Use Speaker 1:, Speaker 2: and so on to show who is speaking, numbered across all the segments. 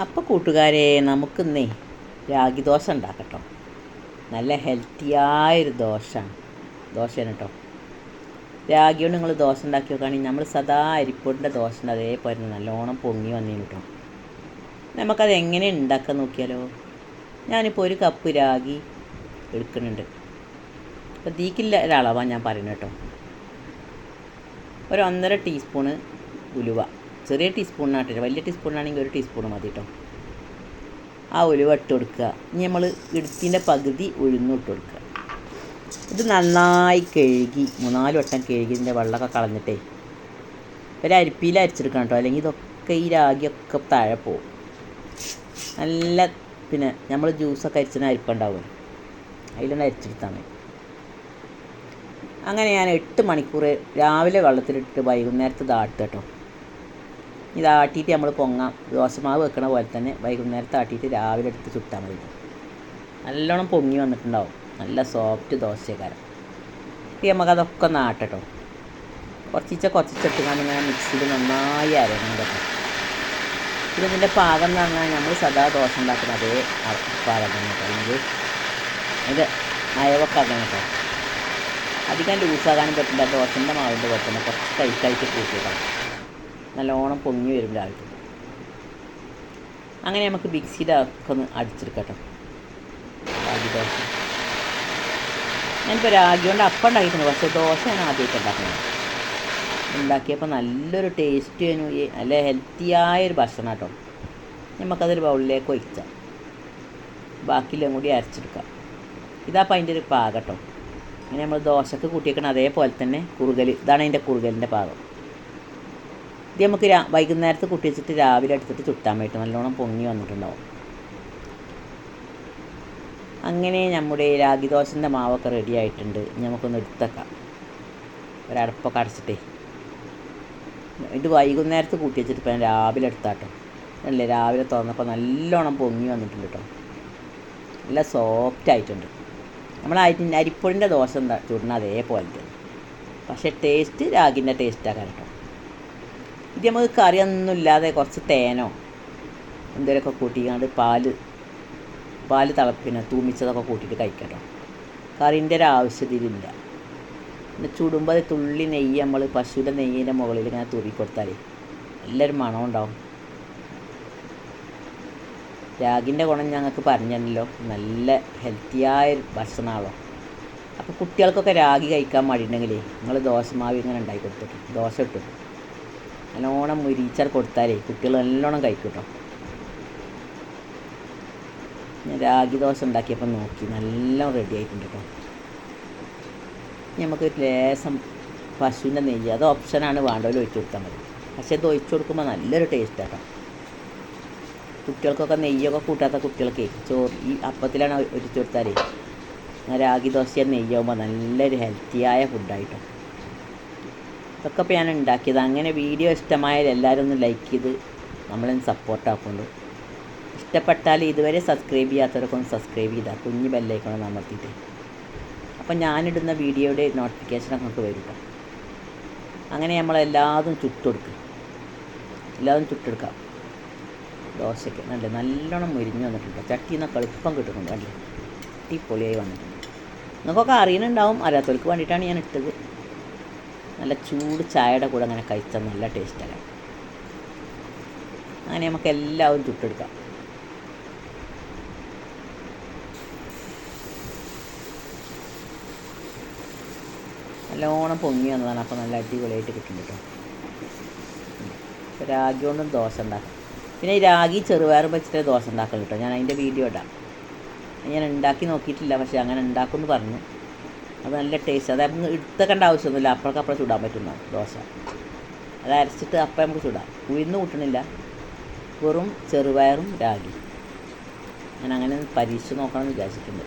Speaker 1: അപ്പോൾ കൂട്ടുകാരെ നമുക്കിന്നേ രാഗി ദോശ ഉണ്ടാക്കട്ടോ. നല്ല ഹെൽത്തിയായൊരു ദോശയാണ് ദോശയാണ് കേട്ടോ രാഗി കൊണ്ട് നിങ്ങൾ ദോശ ഉണ്ടാക്കി നോക്കുകയാണെങ്കിൽ നമ്മൾ സദാ അരിപ്പൊടിന്റെ ദോശ ഉണ്ട്. അതേപോലെ നല്ലോണം പൊങ്ങി വന്നിന് കേട്ടോ നമുക്കത് എങ്ങനെ ഉണ്ടാക്കാൻ നോക്കിയാലോ? ഞാനിപ്പോൾ ഒരു കപ്പ് രാഗി എടുക്കുന്നുണ്ട്. അപ്പോൾ തീക്കില്ല ഒരളവാണ് ഞാൻ പറയുന്നത് കേട്ടോ ഒരു ഒന്നര ടീസ്പൂണ് ഉലുവ. ചെറിയ ടീസ്പൂണിനാട്ടില്ല വലിയ ടീസ്പൂണിനാണെങ്കിൽ ഒരു ടീസ്പൂൺ മതി കേട്ടോ ആ ഉലുവ ഇട്ട് കൊടുക്കുക. ഇനി നമ്മൾ ഇടുത്തിന്റെ പകുതി ഉഴുന്നും ഇട്ട് കൊടുക്കുക. ഇത് നന്നായി കഴുകി മൂന്നാൽ വട്ടം കഴുകി ഇതിന്റെ വെള്ളമൊക്കെ കളഞ്ഞിട്ടേ ഒരു അരിപ്പിയിൽ അരിച്ചെടുക്കണം കേട്ടോ അല്ലെങ്കിൽ ഇതൊക്കെ ഈ രാഗിയൊക്കെ താഴെ പോവും നല്ല പിന്നെ നമ്മൾ ജ്യൂസൊക്കെ അരിച്ചിന് അരിപ്പുണ്ടാവും അതിലൊന്ന് അരിച്ചെടുത്താൽ മതി. അങ്ങനെ ഞാൻ എട്ട് മണിക്കൂർ രാവിലെ വെള്ളത്തിലിട്ട് വൈകുന്നേരത്ത് ഇതാട്ടുക കേട്ടോ ഇതാട്ടിയിട്ട് നമ്മൾ പൊങ്ങാം. ദോശമാവ് വെക്കണ പോലെ തന്നെ വൈകുന്നേരത്ത് ആട്ടിയിട്ട് രാവിലെ എടുത്ത് ചുട്ടാൽ മതി. നല്ലോണം പൊങ്ങി വന്നിട്ടുണ്ടാവും. നല്ല സോഫ്റ്റ് ദോശക്കാരം. ഇപ്പം നമുക്കതൊക്കെ ഒന്ന് ആട്ടട്ടോ കുറച്ചിച്ച കുറച്ചിട്ട് ഇങ്ങനെ മിക്സിയിൽ നന്നായി അരയണം കേട്ടോ. ഇതിന്റെ പാകം എന്ന് പറഞ്ഞാൽ നമ്മൾ സദാ ദോശ ഉണ്ടാക്കുന്ന അതേ പാകം തന്നെ കേട്ടോ. അല്ലെങ്കിൽ ഇത് അയവൊക്കെ അങ്ങനെ കേട്ടോ. അധികം ലൂസാകാനും പറ്റില്ല. ദോശന്റെ മാവിന്റെ തന്നെ കുറച്ച് ടൈറ്റായിട്ട് കൂട്ടിയിട്ടാണ് നല്ലോണം പൊങ്ങി വരും രാവിലെ. അങ്ങനെ നമുക്ക് മിക്സിയുടെ ഒക്കെ ഒന്ന് അടിച്ചെടുക്കട്ടെ. രാഗി ദോശ ഞാനിപ്പോൾ രാഗി കൊണ്ട് അപ്പം ഉണ്ടാക്കിയിട്ടുണ്ട്. പക്ഷേ ദോശയാണ് ആദ്യമായിട്ട് ഉണ്ടാക്കുന്നത്. ഉണ്ടാക്കിയപ്പോൾ നല്ലൊരു ടേസ്റ്റ് ഈ നല്ല ഹെൽത്തിയായൊരു ഭക്ഷണം കേട്ടോ നമുക്കതൊരു ബൗളിലേക്ക് ഒഴിച്ചാൽ ബാക്കിയെല്ലാം കൂടി അരച്ചെടുക്കാം. ഇതാപ്പം അതിന്റെ ഒരു പാകം കേട്ടോ ഇങ്ങനെ നമ്മൾ ദോശക്ക് കൂട്ടിയേക്കണം അതേപോലെ തന്നെ കുറുകൽ ഇതാണ് അതിന്റെ കുറുകലിന്റെ പാകം. ഇത് നമുക്ക് രാ വൈകുന്നേരത്ത് കുട്ടി വെച്ചിട്ട് രാവിലെ എടുത്തിട്ട് ചുട്ടാൻ പറ്റും നല്ലോണം പൊങ്ങി വന്നിട്ടുണ്ടാവും. അങ്ങനെ നമ്മുടെ രാഗി ദോശന്റെ മാവൊക്കെ റെഡി ആയിട്ടുണ്ട്. നമുക്കൊന്ന് എടുത്തേക്കാം. ഒരടപ്പൊക്കെ അടച്ചിട്ടേ. ഇത് വൈകുന്നേരത്ത് കൂട്ടി വെച്ചിട്ട് ഇപ്പം രാവിലെ എടുത്താട്ടോ. അല്ലേ രാവിലെ തുറന്നപ്പോൾ നല്ലോണം പൊങ്ങി വന്നിട്ടുണ്ട് കേട്ടോ നല്ല സോഫ്റ്റ് ആയിട്ടുണ്ട്. നമ്മൾ അരി അരിപ്പൊടിന്റെ ദോശ എന്താ ചുടുന്ന അതേപോലെ പക്ഷേ ടേസ്റ്റ് രാഗിന്റെ ടേസ്റ്റാക്കാൻ ഇത് നമുക്ക് കറിയൊന്നും ഇല്ലാതെ കുറച്ച് തേനോ എന്തെങ്കിലുമൊക്കെ കൂട്ടിക്കാണ്ട് പാൽ പാൽ തിളപ്പിന് തൂമിച്ചതൊക്കെ കൂട്ടിയിട്ട് കഴിക്കട്ടോ. കറിന്റെ ഒരു ആവശ്യത്തിലില്ല പിന്നെ ചുടുമ്പോൾ അത് തുള്ളി നെയ്യ് നമ്മൾ പശുവിന്റെ നെയ്യിന്റെ മുകളിൽ ഇങ്ങനെ തൂവി കൊടുത്താൽ നല്ലൊരു മണം ഉണ്ടാവും. രാഗിന്റെ ഗുണം ഞങ്ങൾക്ക് പറഞ്ഞല്ലോ നല്ല ഹെൽത്തിയായ ഭക്ഷണമാണല്ലോ. അപ്പോൾ കുട്ടികൾക്കൊക്കെ രാഗി കഴിക്കാൻ മടിയുണ്ടെങ്കിലേ നിങ്ങൾ ദോശമാവി ഇങ്ങനെ ഉണ്ടാക്കി കൊടുത്തിട്ട് ദോശ ഇട്ടു. നല്ലോണം മുരിച്ചാൽ കൊടുത്താലേ കുട്ടികൾ നല്ലോണം കഴിക്കും കേട്ടോ ഞാൻ രാഗി ദോശ ഉണ്ടാക്കിയപ്പോൾ നോക്കി നല്ല റെഡി ആയിട്ടുണ്ട് കേട്ടോ നമുക്ക് ലേസം പശുവിന്റെ നെയ്യ് അത് ഓപ്ഷനാണ് വേണ്ടവർ ഒഴിച്ചു കൊടുത്താൽ മതി. പക്ഷേ ഇത് ഒഴിച്ചു കൊടുക്കുമ്പോൾ നല്ലൊരു ടേസ്റ്റ് കേട്ടോ കുട്ടികൾക്കൊക്കെ നെയ്യൊക്കെ കൂട്ടാത്ത കുട്ടികൾക്ക് ചോറ് ഈ അപ്പത്തിലാണ് ഒഴിച്ചു കൊടുത്താലേ രാഗി ദോശ നെയ്യാകുമ്പോൾ നല്ലൊരു ഹെൽത്തിയായ ഫുഡായിട്ടോ ഇതൊക്കെ ഞാൻ ഉണ്ടാക്കിയത് അങ്ങനെ വീഡിയോ ഇഷ്ടമായാൽ എല്ലാവരും ഒന്ന് ലൈക്ക് ചെയ്ത് നമ്മളൊന്ന് സപ്പോർട്ട് ആക്കുന്നുണ്ട് ഇഷ്ടപ്പെട്ടാൽ ഇതുവരെ സബ്സ്ക്രൈബ് ചെയ്യാത്തവരൊക്കെ ഒന്ന് സബ്സ്ക്രൈബ് ചെയ്താൽ കുഞ്ഞ് ബെല്ലൈക്കണം അമർത്തിയിട്ട്. അപ്പം ഞാനിടുന്ന വീഡിയോയുടെ നോട്ടിഫിക്കേഷൻ അങ്ങോട്ട് വരും കേട്ടോ അങ്ങനെ നമ്മളെല്ലാതും ചുട്ടെടുക്കുക എല്ലാതും ചുട്ടെടുക്കാം. ദോശയ്ക്ക് നല്ല നല്ലോണം മുരിഞ്ഞ് വന്നിട്ടുണ്ട്. ചട്ടിയിൽ നിന്നൊക്കെ എളുപ്പം കിട്ടുന്നുണ്ട് അല്ലേ ചട്ടി പൊളിയായി വന്നിട്ടുണ്ട്. നിങ്ങൾക്കൊക്കെ അറിയുന്നുണ്ടാവും അറിയാത്തവർക്ക് വേണ്ടിയിട്ടാണ് ഞാൻ ഇട്ടത്. നല്ല ചൂട് ചായയുടെ കൂടെ അങ്ങനെ കഴിച്ചാൽ നല്ല ടേസ്റ്റാണ് അങ്ങനെ നമുക്ക് എല്ലാവരും ചുട്ടെടുക്കാം. നല്ലോണം പൊങ്ങി വന്നതാണ്. അപ്പോൾ നല്ല അടിപൊളിയായിട്ട് കിട്ടുന്നുണ്ട് കേട്ടോ. രാഗി കൊണ്ടും ദോശ ഉണ്ടാക്കാം. പിന്നെ ഈ രാഗി ചെറുപയർ വെച്ചിട്ട് ദോശ ഉണ്ടാക്കൽ കേട്ടോ. ഞാൻ അതിന്റെ വീഡിയോ ഇടാം. ഞാൻ ഉണ്ടാക്കി നോക്കിയിട്ടില്ല. പക്ഷേ അങ്ങനെ ഉണ്ടാക്കുമെന്ന് പറഞ്ഞു. അത് നല്ല ടേസ്റ്റ് അത് നമുക്ക് എടുത്തേക്കേണ്ട ആവശ്യമൊന്നുമില്ല. അപ്പോഴൊക്കെ അപ്പുറം ചുടാൻ പറ്റുന്ന? ദോശ. അത് അരച്ചിട്ട് അപ്പം നമുക്ക് ചുടാം. ഉഴുന്ന് കൂട്ടണില്ല. വെറും ചെറുപയറും രാഗി. ഞാൻ അങ്ങനെ പരീക്ഷിച്ച് നോക്കണമെന്ന് വിചാരിച്ചിട്ടുണ്ട്.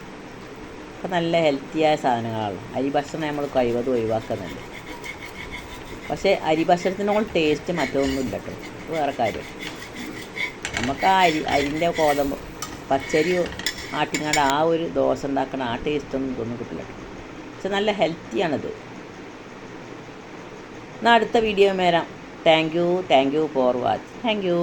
Speaker 1: അപ്പം നല്ല ഹെൽത്തിയായ സാധനങ്ങളാണ്. അരി ഭക്ഷണം നമ്മൾ കഴിവതും ഒഴിവാക്കുന്നുണ്ട്. പക്ഷേ അരി ഭക്ഷണത്തിനോളം ടേസ്റ്റ് മറ്റൊന്നുമില്ല കേട്ടോ വേറെ കാര്യം. നമുക്ക് ആ അരി അരിന്റെ കോതമ്പ് പച്ചരി ആട്ടിങ്ങാണ്ട് ആ ഒരു ദോശ ഉണ്ടാക്കണ ആ ടേസ്റ്റൊന്നും ഇതൊന്നും കിട്ടില്ല. പക്ഷെ നല്ല ഹെൽത്തിയാണിത് എന്നാൽ അടുത്ത വീഡിയോ വരാം thank you thank you for watch thank you